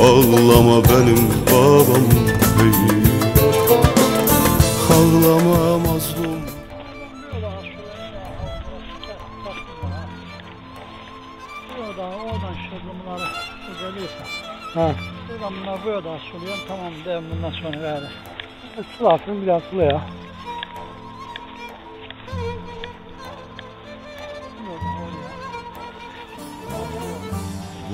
Ağlama benim babam hey Ağlama mazlum Oradan, oradan şöyle bunları geliyorsa. Ha. Buradan bunlar buraya da açılıyor. Tamam derim bundan sonra böyle. Sulasın biraz sula ya.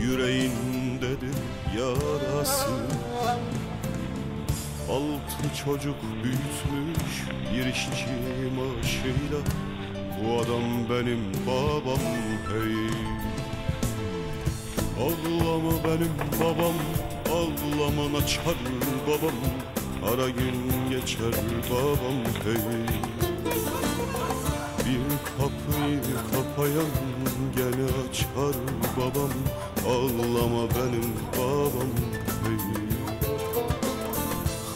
Yüreğindedir yarası. Altı çocuk büyütmüş bir işçi maaşıyla. Bu adam benim babam hey. Ağlama benim babam Ağlaman açar babam. Kara gün geçer babam hey. Bir kapıyı kapayan gene açar babam Ağlama benim babam hey.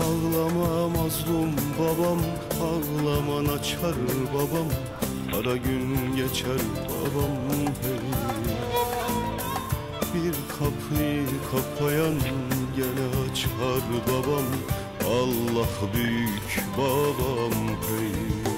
Ağlama mazlum babam Ağlaman açar babam Ara gün geçer babam hey. Bir kapıyı kapayan gene açar babam Allah büyük babam hey.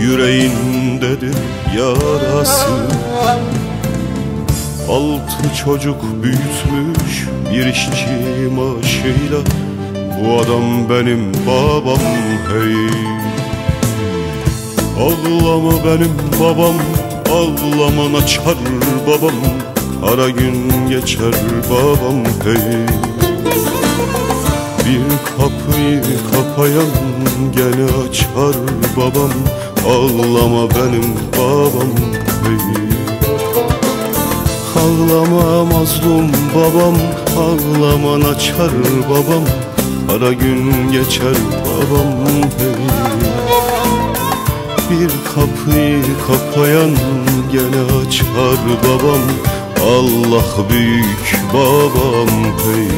Yüreğindedir yarası. Altı çocuk büyütmüş bir işçi maaşıyla Bu adam benim babam hey. Ağlama benim babam Ağlaman açar babam? Kara gün geçer babam hey. Bir kapıyı kapayan gene açar babam Ağlama benim babam hey. Ağlama mazlum babam Ağlaman açar babam Kara gün geçer babam hey. Bir kapıyı kapayan gene açar babam Allah büyük babam hey.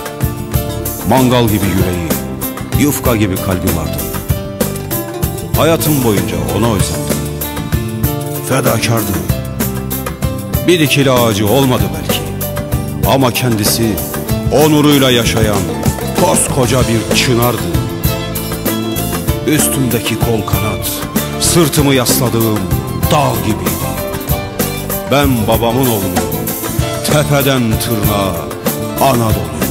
Mangal gibi yüreği, yufka gibi kalbi vardı. Hayatım boyunca ona özendim. Fedakardı. Bir dikili ağacı olmadı belki. Ama kendisi onuruyla yaşayan koskoca bir çınardı. Üstümdeki kol kanat, sırtımı yasladığım dağ gibiydi. Ben babamın oğlunu, tepeden tırnağa Anadolu.